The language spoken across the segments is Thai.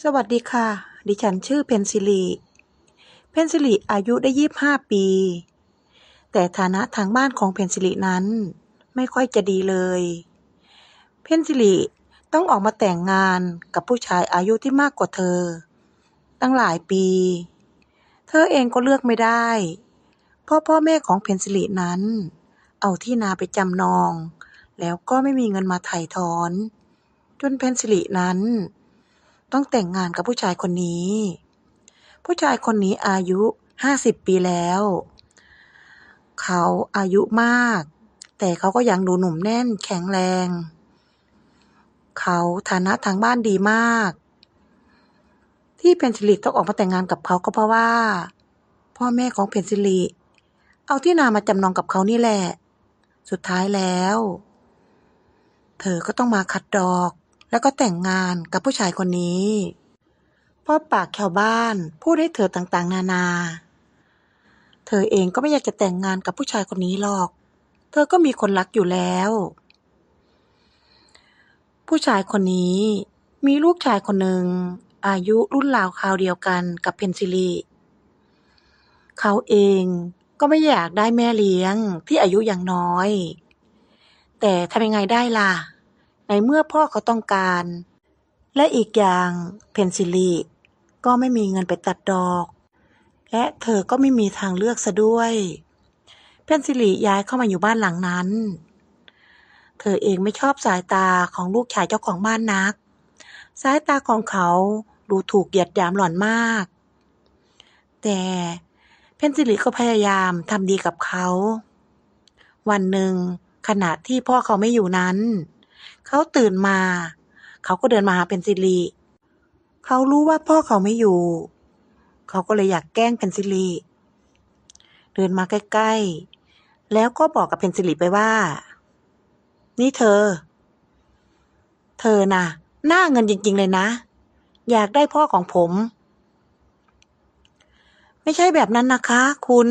สวัสดีค่ะ ดิฉันชื่อเพ็ญศิริเพ็ญศิริอายุได้25ปี แต่ฐานะทางบ้านของเพ็ญศิรินั้น ไม่ค่อยจะดีเลย เพ็ญศิริต้องออกมาแต่งงานกับผู้ชายอายุที่มากกว่าเธอ ตั้งหลายปี เธอเองก็เลือกไม่ได้เพราะพ่อแม่ของเพ็ญศิรินั้น เอาที่นาไปจำนอง แล้วก็ไม่มีเงินมาไถ่ถอน จนเพ็ญศิรินั้น ต้องแต่งงานกับผู้ชายคนนี้ ผู้ชายคนนี้อายุห้าสิบปีแล้ว เขาอายุมาก แต่เขาก็ยังดูหนุ่มแน่นแข็งแรง เขาฐานะทางบ้านดีมาก ที่เพนซิลิต้องออกมาแต่งงานกับเขาก็เพราะว่า พ่อแม่ของเพนซิลิเอาที่นามาจำนองกับเขานี่แหละ สุดท้ายแล้ว เธอก็ต้องมาขัดดอก แล้วก็แต่งงานกับผู้ชายคนนี้พ่อปากชาวบ้านพูดให้เธอต่างๆ นานา เธอเองก็ไม่อยากจะแต่งงานกับผู้ชายคนนี้หรอก เธอก็มีคนรักอยู่แล้ว ผู้ชายคนนี้มีลูกชายคนหนึ่งอายุรุ่นราวคราวเดียวกันกับเพนซิลีเขาเองก็ไม่อยากได้แม่เลี้ยงที่อายุยังน้อย แต่ทำยังไงได้ล่ะ ในเมื่อพ่อเขาต้องการ และอีกอย่างเพนซิลีก็ไม่มีเงินไปตัดดอก และเธอก็ไม่มีทางเลือกซะด้วย เพนซิลีย้ายเข้ามาอยู่บ้านหลังนั้น เธอเองไม่ชอบสายตาของลูกชายเจ้าของบ้านนัก สายตาของเขาดูถูกเหยียดหยามหล่อนมาก แต่เพนซิลีก็พยายามทำดีกับเขา วันหนึ่งขณะที่พ่อเขาไม่อยู่นั้น เขาตื่นมา เขาก็เดินมาหาเพนซิลีเขารู้ว่าพ่อเขาไม่อยู่ เขาก็เลยอยากแกล้งเพนซิลีเดินมาใกล้ๆ แล้วก็บอกกับเพนซิลีไปว่า นี่เธอ เธอน่ะ หน้าเงินจริง ๆ เลยนะ อยากได้พ่อของผม ไม่ใช่แบบนั้นนะคะ คุณ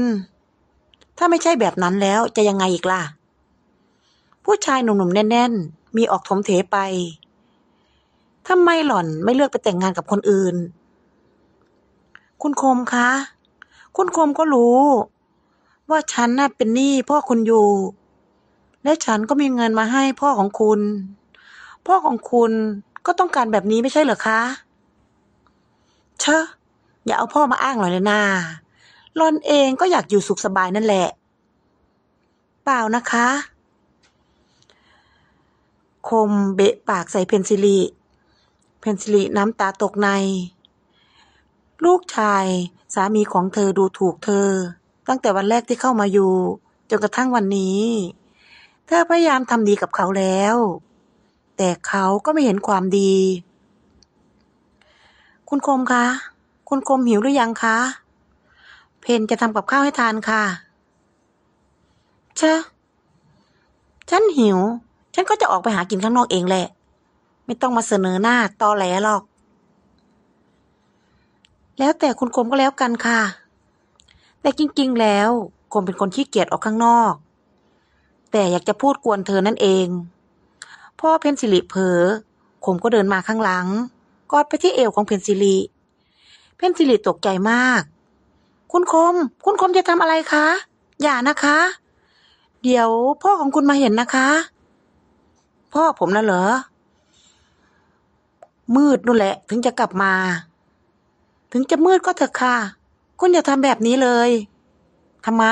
ถ้าไม่ใช่แบบนั้นแล้วจะยังไงอีกล่ะ ผู้ชายหนุ่มๆ แน่นๆ มีออกถมเถไปทำไมหล่อนไม่เลือกไปแต่งงานกับคนอื่น คุณคมคะ คุณคมก็รู้ ว่าฉันน่ะเป็นหนี้พ่อคุณอยู่ และฉันก็มีเงินมาให้พ่อของคุณ พ่อของคุณก็ต้องการแบบนี้ไม่ใช่เหรอคะ เชอะอย่าเอาพ่อมาอ้างหน่อยเลยนาหลอนเองก็อยากอยู่สุขสบายนั่นแหละ เปล่านะคะ คมเบะปากใส่เพนซิลีเพนซิลีน้ำตาตกใน ลูกชายสามีของเธอดูถูกเธอ ตั้งแต่วันแรกที่เข้ามาอยู่ จนกระทั่งวันนี้ เธอพยายามทำดีกับเขาแล้ว แต่เขาก็ไม่เห็นความดี คุณคมคะ คุณคมหิวหรือยังคะ เพนจะทำกับข้าวให้ทานค่ะเชะฉันหิว ฉันก็จะออกไปหากินข้างนอกเองแหละ ไม่ต้องมาเสนอหน้าตอแหลหรอก แล้วแต่คุณคมก็แล้วกันค่ะ แต่จริง ๆ แล้วคมเป็นคนขี้เกียจออกข้างนอก แต่อยากจะพูดกวนเธอนั่นเอง พ่อเพนสิริเผลอคมก็เดินมาข้างหลัง กอดไปที่เอวของเพนสิริเพนสิริตกใจมาก คุณคม คุณคมจะทำอะไรคะ อย่านะคะ เดี๋ยวพ่อของคุณมาเห็นนะคะ พ่อผมน่ะเหรอ มืดนู่นแหละ ถึงจะกลับมา ถึงจะมืดก็เถอะค่ะ คุณอย่าทำแบบนี้เลยทำไม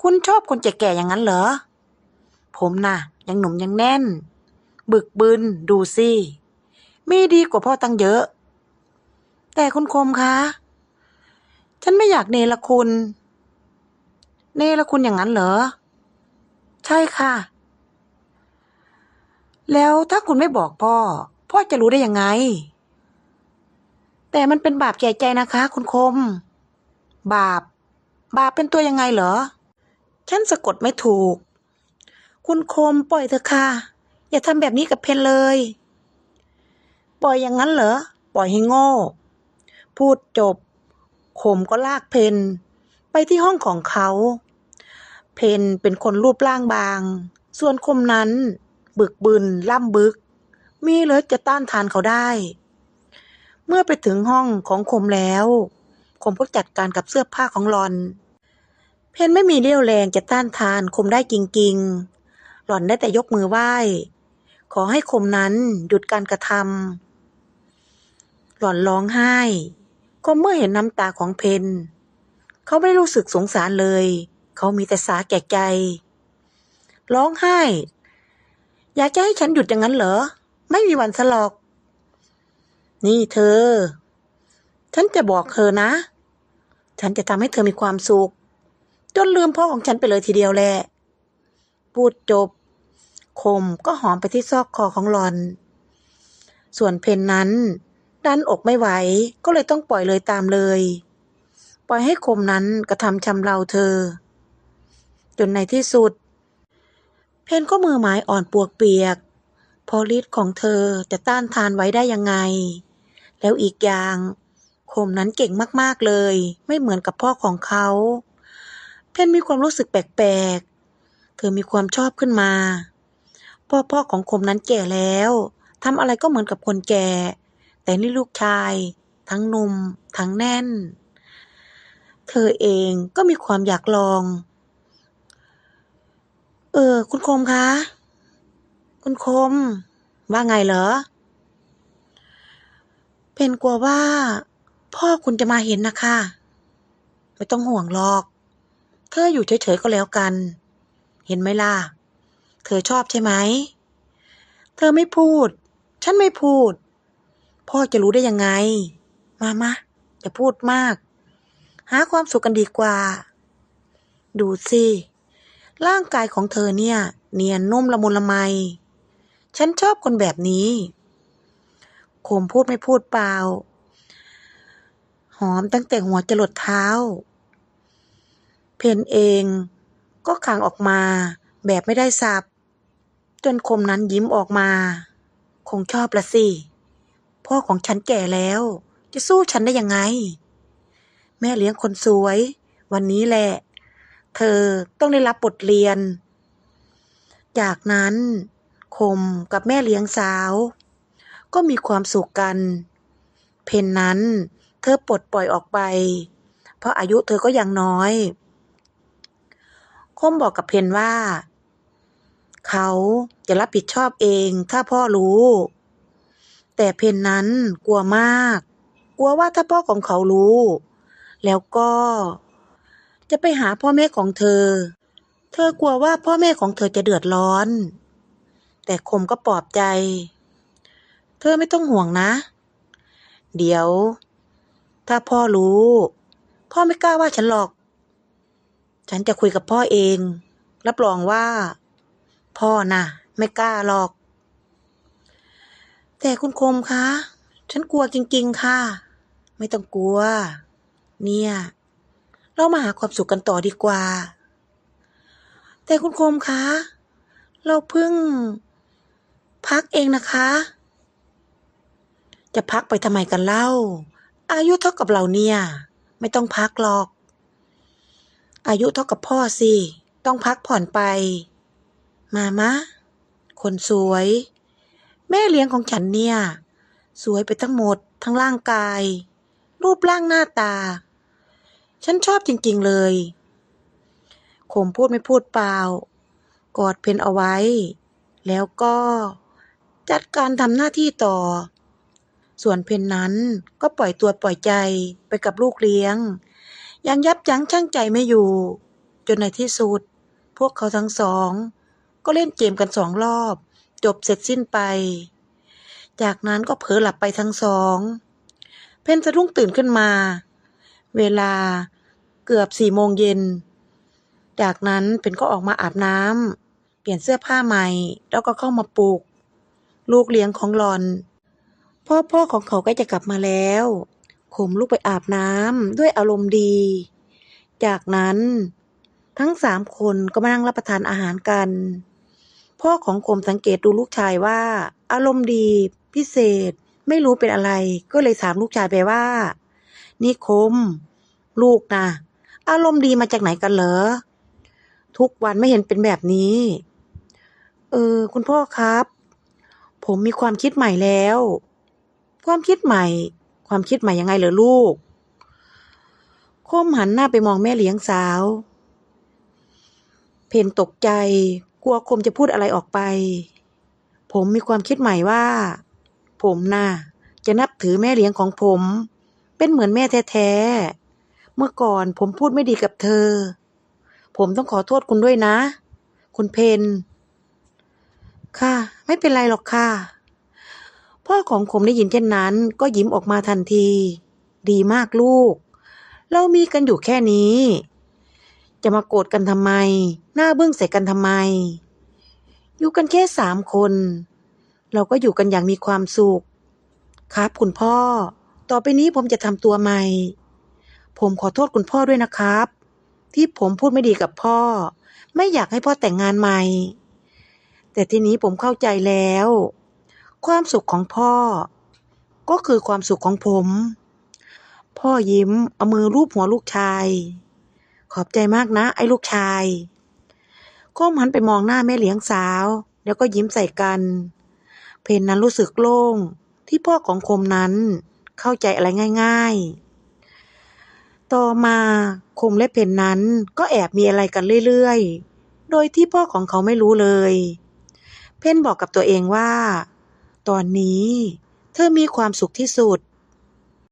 คุณชอบคนแก่ๆอย่างนั้นเหรอ ผมน่ะ ยังหนุ่มยังแน่น บึกบึนดูสิมีดีกว่าพ่อตั้งเยอะ แต่คุณคมคะฉันไม่อยากเนรคุณ เนรคุณอย่างนั้นเหรอ ใช่ค่ะ แล้วถ้าคุณไม่บอกพ่อ พ่อจะรู้ได้ยังไง แต่มันเป็นบาปใหญ่ใจนะคะ คุณคม บาป บาปเป็นตัวยังไงเหรอ ฉันสะกดไม่ถูก คุณคมปล่อยเถอะค่ะ อย่าทำแบบนี้กับเพนเลย ปล่อยอย่างนั้นเหรอ ปล่อยให้โง่ พูดจบขมก็ลากเพนไปที่ห้องของเขา เพนเป็นคนรูปร่างบาง ส่วนคมนั้น บึกบึน ล่ำบึก มีเลือจะต้านทานเขาได้ เมื่อไปถึงห้องของคมแล้ว คมก็จัดการกับเสื้อผ้าของหลอน เพนไม่มีเรี่ยวแรงจะต้านทานคมได้จริงๆ หล่อนได้แต่ยกมือไหว้ ขอให้คมนั้นหยุดการกระทำหล่อนร้องไห้ ก็เมื่อเห็นน้ำตาของเพนเขาไม่ได้รู้สึกสงสารเลย เขามีแต่สาแก่ใจ ร้องไห้ อยากจะให้ฉันหยุดอย่างนั้นเหรอ ไม่มีวันสลอก นี่เธอ ฉันจะบอกเธอนะ ฉันจะทำให้เธอมีความสุข จนลืมพ่อของฉันไปเลยทีเดียวแหละ พูดจบ คมก็หอมไปที่ซอกคอของหลอน ส่วนเพนนั้นดันอกไม่ไหว ก็เลยต้องปล่อยเลยตามเลย ปล่อยให้คมนั้นกระทำชำเราเธอ จนในที่สุด เพนก็มือหมายอ่อนปวกเปียก พอฤทธิ์ของเธอจะต้านทานไว้ได้ยังไง แล้วอีกอย่างคมนั้นเก่งมากๆเลย ไม่เหมือนกับพ่อของเขา เพนมีความรู้สึกแปลกๆ เธอมีความชอบขึ้นมา พ่อพ่อของคมนั้นแก่แล้วทำอะไรก็เหมือนกับคนแก่ แต่นี่ลูกชาย ทั้งนุ่ม ทั้งแน่น เธอเองก็มีความอยากลอง เออ คุณคมคะ คุณคม ว่าไงเหรอ เพนกลัวว่า พ่อคุณจะมาเห็นนะคะ ไม่ต้องห่วงหรอก เธออยู่เฉยๆก็แล้วกัน เห็นไหมล่ะ เธอชอบใช่ไหม เธอไม่พูด ฉันไม่พูด พ่อจะรู้ได้ยังไง มามาอย่าพูดมาก หาความสุขกันดีกว่า ดูสิ ร่างกายของเธอเนี่ย เนียนนุ่มละมุนละไม ฉันชอบคนแบบนี้ โคมพูดไม่พูดเปล่า หอมตั้งแต่หัวจรดเท้า เพนเองก็ขังออกมาแบบไม่ได้สับ จนคมนั้นยิ้มออกมา คงชอบละสิ พ่อของฉันแก่แล้ว จะสู้ฉันได้ยังไง แม่เลี้ยงคนสวย วันนี้แหละ เธอต้องได้รับบทเรียน จากนั้นคมกับแม่เลี้ยงสาว ก็มีความสุขกัน เพนนั้นเธอปลดปล่อยออกไป เพราะอายุเธอก็ยังน้อย คมบอกกับเพนว่า เขาจะรับผิดชอบเองถ้าพ่อรู้ แต่เพนนั้นกลัวมาก กลัวว่าถ้าพ่อของเขารู้ แล้วก็ จะไปหาพ่อแม่ของเธอ เธอกลัวว่าพ่อแม่ของเธอจะเดือดร้อน แต่คมก็ปลอบใจ เธอไม่ต้องห่วงนะ เดี๋ยว ถ้าพ่อรู้ พ่อไม่กล้าว่าฉันหรอก ฉันจะคุยกับพ่อเอง รับรองว่า พ่อน่ะ ไม่กล้าหรอก แต่คุณคมคะ ฉันกลัวจริง ๆ ค่ะ ไม่ต้องกลัว เนี่ย เรามาหาความสุขกันต่อดีกว่า แต่คุณคมคะ เราเพิ่ง พักเองนะคะ จะพักไปทำไมกันเล่า อายุเท่ากับเราเนี่ย ไม่ต้องพักหรอก อายุเท่ากับพ่อสิ ต้องพักผ่อนไป มามะ คนสวย แม่เลี้ยงของฉันเนี่ย สวยไปทั้งหมด ทั้งร่างกาย รูปร่างหน้าตา ฉันชอบจริง ๆ เลยคมพูดไม่พูดเปล่า กอดเพนเอาไว้ แล้วก็จัดการทำหน้าที่ต่อ ส่วนเพนนั้นก็ปล่อยตัวปล่อยใจไปกับลูกเลี้ยง ยังยับยั้งชั่งใจไม่อยู่ จนในที่สุด พวกเขาทั้งสอง ก็เล่นเกมกันสองรอบ จบเสร็จสิ้นไป จากนั้นก็เผลอหลับไปทั้งสอง เพนสะดุ้งตื่นขึ้นมา เวลา เกือบสี่โมงเย็น จากนั้นเพนก็ออกมาอาบน้ำเปลี่ยนเสื้อผ้าใหม่ แล้วก็เข้ามาปลุกลูกเลี้ยงของหลอน พ่อพ่อของเขาใกล้จะกลับมาแล้วข่มลูกไปอาบน้ำด้วยอารมณ์ดี จากนั้น ทั้งสามคนก็มานั่งรับประทานอาหารกัน พ่อของคมสังเกตดูลูกชายว่า อารมณ์ดีพิเศษไม่รู้เป็นอะไร ก็เลยถามลูกชายไปว่า นี่คม ลูกนะ อารมณ์ดีมาจากไหนกันเหรอ ทุกวันไม่เห็นเป็นแบบนี้ เออ คุณพ่อครับ ผมมีความคิดใหม่แล้ว ความคิดใหม่ ความคิดใหม่ยังไงเหรอลูกคมหันหน้าไปมองแม่เลี้ยงสาว เพนตกใจ กลัวคมจะพูดอะไรออกไป ผมมีความคิดใหม่ว่า ผมน่ะจะนับถือแม่เลี้ยงของผม เป็นเหมือนแม่แท้ๆ เมื่อก่อนผมพูดไม่ดีกับเธอ ผมต้องขอโทษคุณด้วยนะ คุณเพนค่ะ ไม่เป็นไรหรอกค่ะ พ่อของผมได้ยินเช่นนั้น ก็ยิ้มออกมาทันที ดีมากลูก เรามีกันอยู่แค่นี้ จะมาโกรธกันทำไม หน้าเบึ้องใส่กันทำไม อยู่กันแค่สามคน เราก็อยู่กันอย่างมีความสุข ครับคุณพ่อ ต่อไปนี้ผมจะทำตัวใหม่ ผมขอโทษคุณพ่อด้วยนะครับ ที่ผมพูดไม่ดีกับพ่อ ไม่อยากให้พ่อแต่งงานใหม่ แต่ทีนี้ผมเข้าใจแล้ว ความสุขของพ่อ ก็คือความสุขของผม พ่อยิ้มเอามือลูบหัวลูกชาย ขอบใจมากนะ ไอ้ลูกชายก้มหันไปมองหน้าแม่เลี้ยงสาว แล้วก็ยิ้มใส่กัน เพนนั้นรู้สึกโล่งที่พ่อของคมนั้นเข้าใจอะไรง่าย ๆ ต่อมาคมและเพนนั้นก็แอบมีอะไรกันเรื่อยๆ โดยที่พ่อของเขาไม่รู้เลย เพนบอกกับตัวเองว่า ตอนนี้ เธอมีความสุขที่สุด